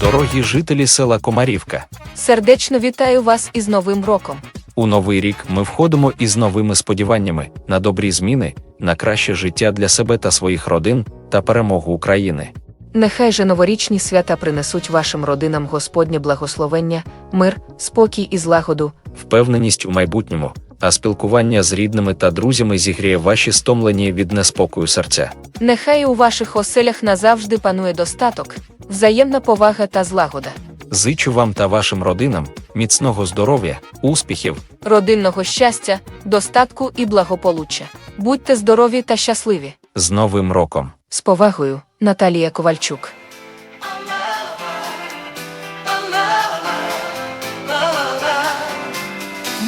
Дорогі жителі села Комарівка. Сердечно вітаю вас із Новим роком. У новий рік ми входимо із новими сподіваннями на добрі зміни, на краще життя для себе та своїх родин та перемогу України. Нехай же новорічні свята принесуть вашим родинам Господнє благословення, мир, спокій і злагоду. Впевненість у майбутньому, а спілкування з рідними та друзями зігріє ваші стомлені від неспокою серця. Нехай у ваших оселях назавжди панує достаток, взаємна повага та злагода, Зичу вам та вашим родинам міцного здоров'я, успіхів, родинного щастя, достатку і благополуччя. Будьте здорові та щасливі. з Новим роком! З повагою, Наталія Ковальчук.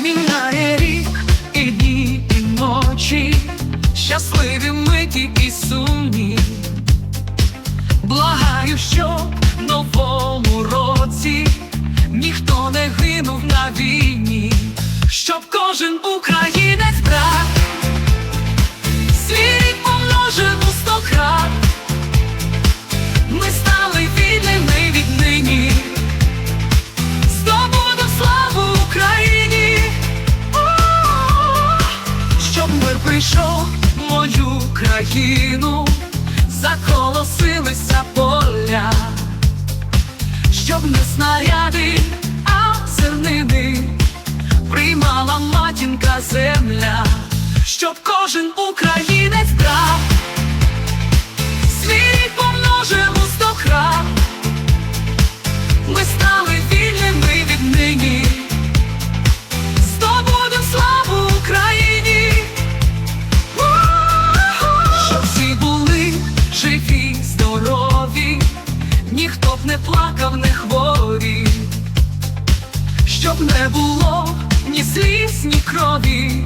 Міняє рік і дні, і ночі, щасливі миті і сумні. Благаю, що в новому році ніхто не гинув на війні, щоб кожен українець брат свій рік помножив у сто крат. Ми стали вільними віднині. Здобудем славу Україні, щоб мир прийшов в мою країну, заколосилися поля, щоб не снаряди, а зернини приймала матінка земля, щоб кожен українець брав, щоб не було ні сліз, ні крові,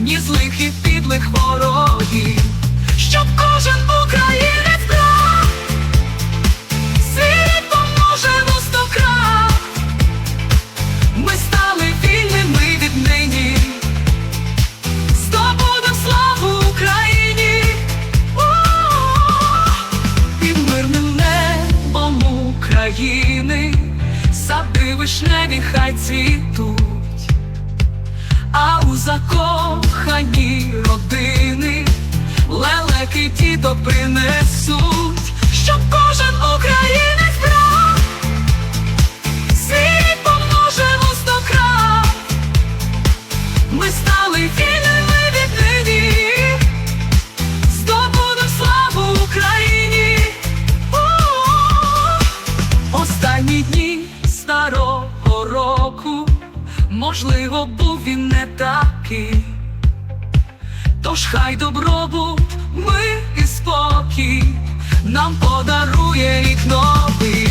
ні злих і підлих ворогів, щоб кожен українець брав Світ поможе у сто крат. Ми вишневі хай цвітуть. А у закохані родини лелеки діток принесуть, можливо, був він не такий. Тож хай добробут, ми і спокій нам подарує рік новий.